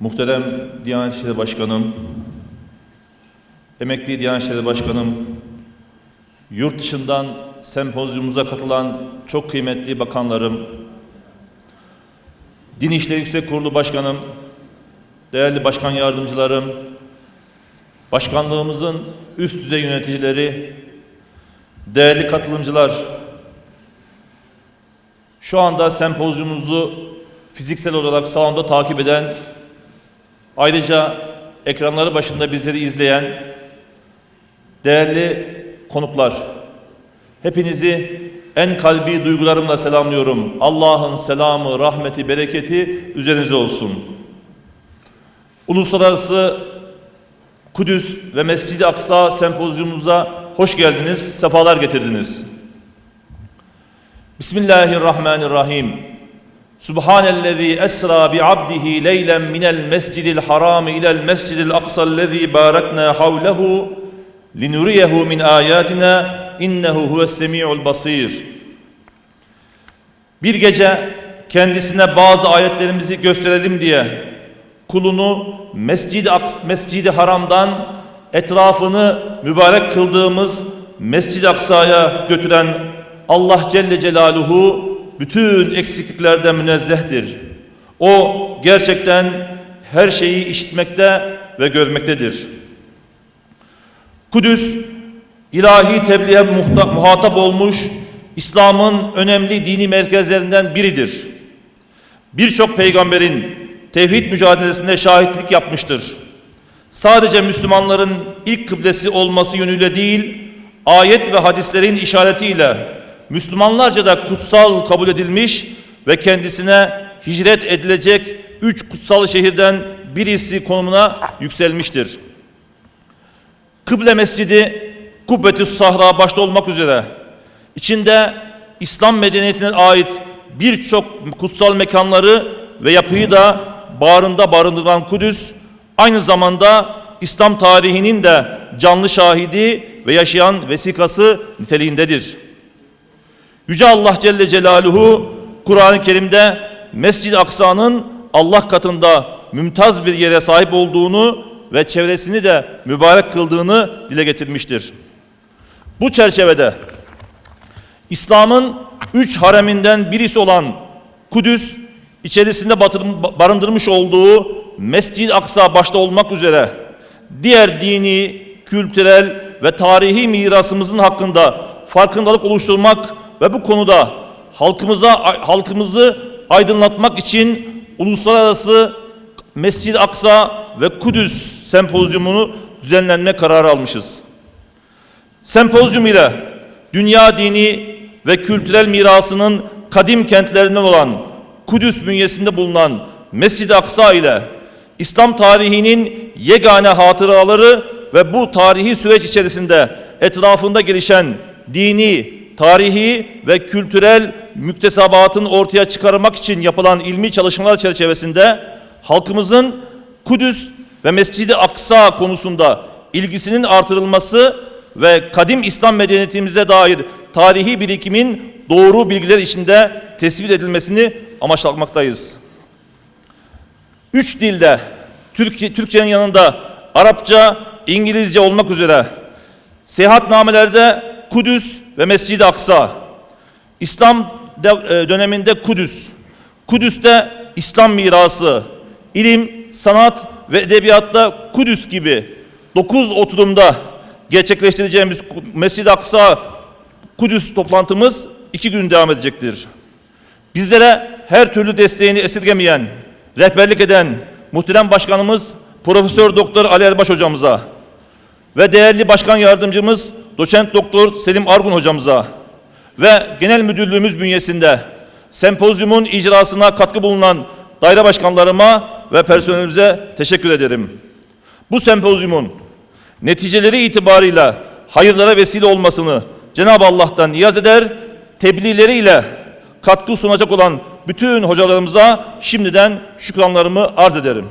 Muhterem Diyanet İşleri Başkanım, emekli Diyanet İşleri Başkanım, yurt dışından sempozyumumuza katılan çok kıymetli bakanlarım, Din İşleri Yüksek Kurulu Başkanım, değerli başkan yardımcılarım, başkanlığımızın üst düzey yöneticileri, değerli katılımcılar, şu anda sempozyumumuzu fiziksel olarak salonda takip eden, ayrıca ekranları başında bizleri izleyen değerli konuklar, hepinizi en kalbi duygularımla selamlıyorum. Allah'ın selamı, rahmeti, bereketi üzerinize olsun. Uluslararası Kudüs ve Mescid-i Aksa sempozyumumuza hoş geldiniz, sefalar getirdiniz. Bismillahirrahmanirrahim. Subhanellezî esra bi abdihi leylen minel mescidil haram ilel mescidil aksa'llezî barakna havlehu linuriyehu min ayatina innehu huves semi'ul basir. Bir gece kendisine bazı ayetlerimizi gösterelim diye kulunu Mescid-i Mescid-i Haram'dan etrafını mübarek kıldığımız Mescid-i Aksa'ya götüren Allah Celle Celaluhu bütün eksikliklerden münezzehtir. O gerçekten her şeyi işitmekte ve görmektedir. Kudüs ilahi tebliğe muhatap olmuş İslam'ın önemli dini merkezlerinden biridir. Birçok peygamberin tevhid mücadelesinde şahitlik yapmıştır. Sadece Müslümanların ilk kıblesi olması yönüyle değil, ayet ve hadislerin işaretiyle Müslümanlarca da kutsal kabul edilmiş ve kendisine hicret edilecek üç kutsal şehirden birisi konumuna yükselmiştir. Kıble Mescidi Kubbetüs Sahra başta olmak üzere içinde İslam medeniyetine ait birçok kutsal mekanları ve yapıyı da bağrında barındıran Kudüs aynı zamanda İslam tarihinin de canlı şahidi ve yaşayan vesikası niteliğindedir. Yüce Allah Celle Celaluhu Kur'an-ı Kerim'de Mescid-i Aksa'nın Allah katında mümtaz bir yere sahip olduğunu ve çevresini de mübarek kıldığını dile getirmiştir. Bu çerçevede İslam'ın üç hareminden birisi olan Kudüs, içerisinde barındırmış olduğu Mescid-i Aksa başta olmak üzere diğer dini, kültürel ve tarihi mirasımızın hakkında farkındalık oluşturmak ve bu konuda halkımıza halkımızı aydınlatmak için uluslararası Mescid-i Aksa ve Kudüs sempozyumunu düzenlenme kararı almışız. Sempozyum ile dünya dini ve kültürel mirasının kadim kentlerinden olan Kudüs bünyesinde bulunan Mescid-i Aksa ile İslam tarihinin yegane hatıraları ve bu tarihi süreç içerisinde etrafında gelişen dini, tarihi ve kültürel müktesebatın ortaya çıkarmak için yapılan ilmi çalışmalar çerçevesinde halkımızın Kudüs ve Mescid-i Aksa konusunda ilgisinin artırılması ve kadim İslam medeniyetimize dair tarihi birikimin doğru bilgiler içinde tespit edilmesini amaçlamaktayız. Üç dilde Türk, Türkçenin yanında Arapça, İngilizce olmak üzere seyahatnamelerde Kudüs ve Mescid-i Aksa, İslam e, döneminde Kudüs, Kudüs'te İslam mirası, ilim, sanat ve edebiyatta Kudüs gibi 9 oturumda gerçekleştireceğimiz Mescid-i Aksa Kudüs toplantımız iki gün devam edecektir. Bizlere her türlü desteğini esirgemeyen, rehberlik eden muhterem başkanımız Profesör Doktor Ali Erbaş hocamıza ve değerli başkan yardımcımız Doçent Doktor Selim Argun hocamıza ve genel müdürlüğümüz bünyesinde sempozyumun icrasına katkı bulunan daire başkanlarıma ve personelimize teşekkür ederim. Bu sempozyumun neticeleri itibarıyla hayırlara vesile olmasını Cenab-ı Allah'tan niyaz eder, tebliğleriyle katkı sunacak olan bütün hocalarımıza şimdiden şükranlarımı arz ederim.